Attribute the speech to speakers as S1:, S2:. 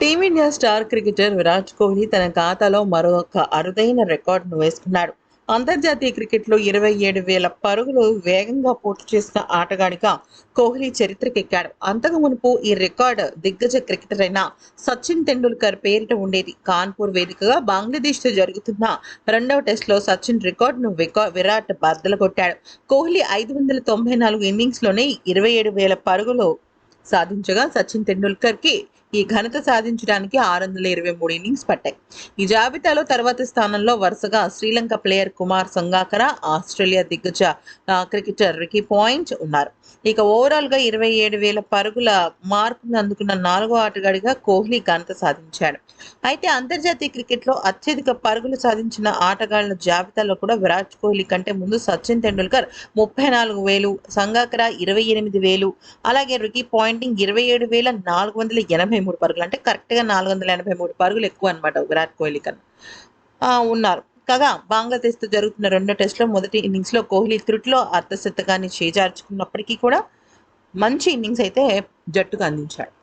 S1: Team India star cricketer Virat Kohli తన ఖాతాలో మరొక అరుదైన రికార్డును వేసుకున్నాడు. అంతర్జాతీయ క్రికెట్లో ఇరవై ఏడు వేల పరుగులు వేగంగా పూర్తి చేసిన ఆటగాడిగా కోహ్లీ చరిత్రకెక్కాడు. అంతకు మునుపు ఈ రికార్డు దిగ్గజ క్రికెటర్ అయిన సచిన్ టెండూల్కర్ పేరిట ఉండేది. కాన్పూర్ వేదికగా బంగ్లాదేశ్తో జరుగుతున్న రెండవ టెస్ట్లో సచిన్ రికార్డును వికా- విరాట్ బద్దలు కొట్టాడు. కోహ్లీ ఐదు వందల తొంభై నాలుగు ఇన్నింగ్స్లోనే ఇరవై ఏడు వేల పరుగులు సాధించగా సచిన్ టెండూల్కర్కి ఈ ఘనత సాధించడానికి ఆరు వందల ఇరవై మూడు ఇన్నింగ్స్ పట్టాయి. ఈ జాబితాలో తర్వాతి స్థానంలో వరుసగా శ్రీలంక ప్లేయర్ కుమార్ సంగాకర ఆస్ట్రేలియా దిగ్గజ క్రికెటర్ రికీ పాయింట్ ఉన్నారు. ఇక ఓవరాల్గా ఇరవై ఏడు వేల పరుగుల మార్కును అందుకున్న నాలుగో ఆటగాడిగా కోహ్లీ ఘనత సాధించాడు. అయితే అంతర్జాతీయ క్రికెట్లో అత్యధిక పరుగులు సాధించిన ఆటగాళ్ళ జాబితాలో కూడా విరాట్ కోహ్లీ కంటే ముందు సచిన్ తెండూల్కర్ ముప్పై నాలుగు వేలు సంగాకర ఇరవై ఎనిమిది వేలు అలాగే రికీ పాయింటింగ్ ఇరవై ఏడు వేల నాలుగు వందల ఎనభై మూడు పరుగులు. అంటే కరెక్ట్గా నాలుగు వందల ఎనభై మూడు పరుగులు ఎక్కువ అనమాట విరాట్ కోహ్లీ కన్నా. ఆ, ఉన్నారు. కాగా బంగ్లాదేశ్తో జరుగుతున్న రెండో టెస్ట్లో మొదటి ఇన్నింగ్స్లో కోహ్లీ త్రుట్లో అర్ధశతకాన్ని చేజార్చుకున్నప్పటికీ కూడా మంచి ఇన్నింగ్స్ అయితే జట్టుకు అందించాడు.